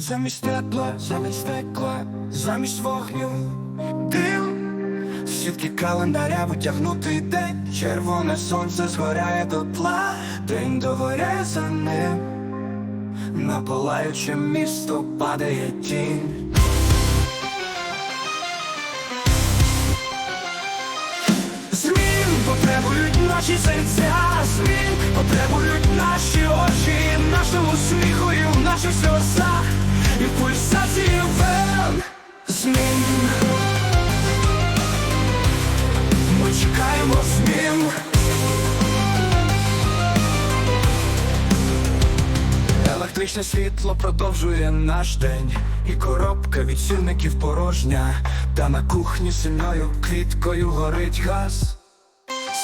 Замість тепла, замість стекла, замість вогню, дим Сітки календаря витягнутий день, червоне сонце згоряє дотла, день догоряє за ним, на палаюче місто падає тінь. Змін потребують наші серця, змін потребують наші очі, нашому сміху і в наших сльозах, і пульсації вен змін. Ми чекаємо змін. Електричне світло продовжує наш день, і коробка від сільників порожня, та на кухні синьою квіткою горить газ.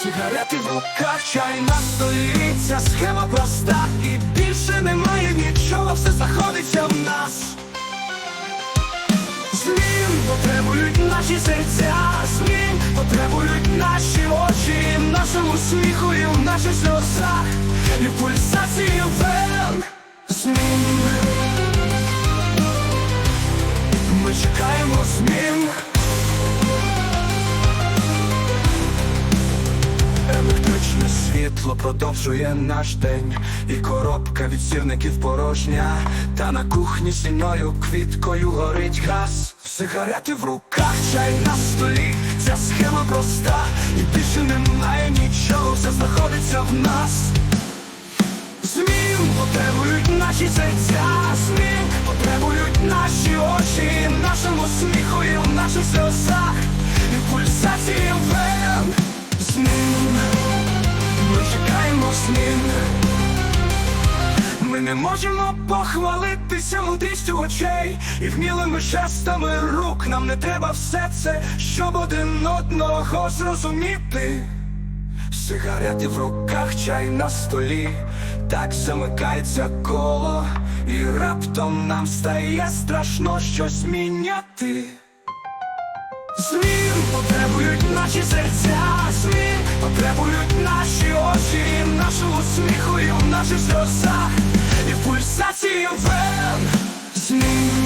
Сигарети в руках, чай на столі, ця схема проста, і більше немає все знаходиться в нас. Змін потребують наші серця, змін потребують наші очі, нашому сміху і в наших сльозах, і в пульсації вен змін. Ми чекаємо змін. Світло продовжує наш день, і коробка від сірників порожня, та на кухні сіною квіткою горить газ. Сигарети в руках, чай на столі, ця схема проста, і більше немає нічого, все знаходиться в нас. Змін потребують наші серця, змін потребують наші очі, нашому сміху і в наших сльозах, і пульсації вен. Змін. Можемо похвалитися мудрістю очей і вмілими жестами рук. Нам не треба все це, щоб один одного зрозуміти. Сигарети в руках, чай на столі, так замикається коло, і раптом нам стає страшно щось міняти. Змін потребують наші серця, змін потребують наші очі, нашого сміху і в наших слів.